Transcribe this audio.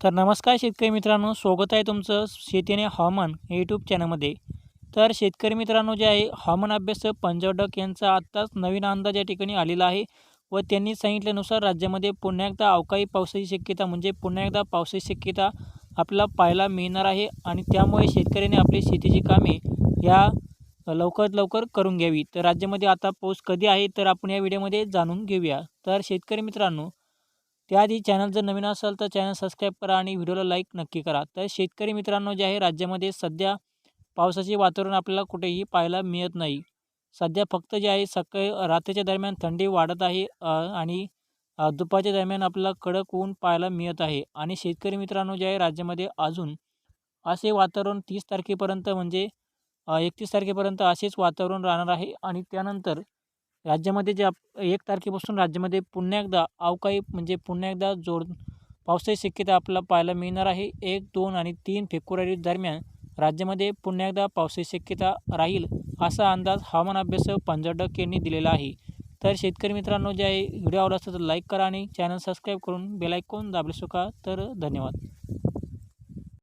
तर नमस्कार शेतकरी मित्रांनो स्वागत आहे तुमचं शेतीने हवामान यूट्यूब चॅनलमध्ये तर शेतकरी मित्रांनो जे आहे हवामान अभ्यास पंजाब डक यांचा आत्ताच नवीन अंदाज या ठिकाणी आलेला आहे व त्यांनी सांगितल्यानुसार राज्यामध्ये पुन्हा एकदा अवकाळी पावसाची शक्यता म्हणजे पुन्हा एकदा पावसाची शक्यता आपल्याला पाहायला मिळणार आहे आणि त्यामुळे शेतकऱ्यांनी आपली शेतीची कामे या लवकरात लवकर करून घ्यावी. तर राज्यामध्ये आता पाऊस कधी आहे तर आपण या व्हिडिओमध्ये जाणून घेऊया. तर शेतकरी मित्रांनो त्याआधी चॅनल जर नवीन असेल तर चॅनल सबस्क्राईब करा आणि व्हिडिओला लाईक नक्की करा. तर शेतकरी मित्रांनो जे आहे राज्यामध्ये सध्या पावसाचे वातावरण आपल्याला कुठेही पाहायला मिळत नाही. सध्या फक्त जे आहे सकाळी रात्रीच्या दरम्यान थंडी वाढत आहे आणि दुपारच्या दरम्यान आपल्याला कडक ऊन पाहायला मिळत आहे. आणि शेतकरी मित्रांनो जे आहे राज्यामध्ये अजून असे वातावरण तीस तारखेपर्यंत म्हणजे एकतीस तारखेपर्यंत असेच वातावरण राहणार आहे. आणि त्यानंतर राज्यामध्ये जे आप एक तारखेपासून राज्यामध्ये पुन्हा एकदा अवकाळी म्हणजे पुन्हा एकदा जोर पावसाची शक्यता आपल्याला पाहायला मिळणार आहे. एक दोन आणि तीन फेब्रुवारी दरम्यान राज्यामध्ये पुन्हा एकदा पावसाची शक्यता राहील असा अंदाज हवामान अभ्यास पंजाब डक यांनी दिलेला आहे. तर शेतकरी मित्रांनो जे आहे व्हिडिओ आवडला असेल तर लाईक करा आणि चॅनल सबस्क्राईब करून बेलायकॉन दाबले सुका तर धन्यवाद.